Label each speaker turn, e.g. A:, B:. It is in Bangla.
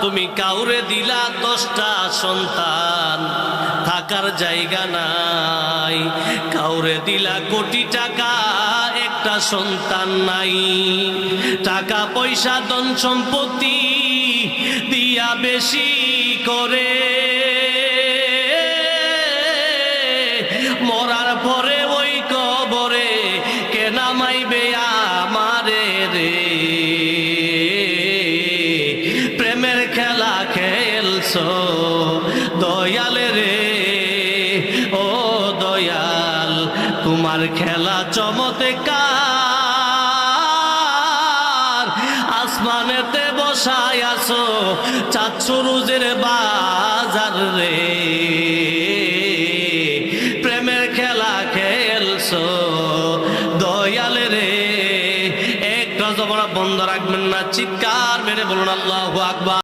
A: তুমি কাউরে দিলা দশটা সন্তান, থাকার জায়গা নাই। কাউরে দিলা কোটি টাকা, একটা সন্তান নাই। টাকা পয়সা, ধন সম্পত্তি দিয়া বেশি করে। মরার পরে ওই কবরে কে নামাইবে আমারে রে। প্রেমের খেলা খেলছো? দয়াল রে, ও দয়াল, তোমার খেলা চমৎকার। আসমানেতে বসায় আছো, চাচ্ছু রুজের বাজার রে। প্রেমের খেলা খেলছো, দয়াল রে একটা বন্ধ রাখবেন না চিৎকার মেরে বলুন আল্লাহ আকবার।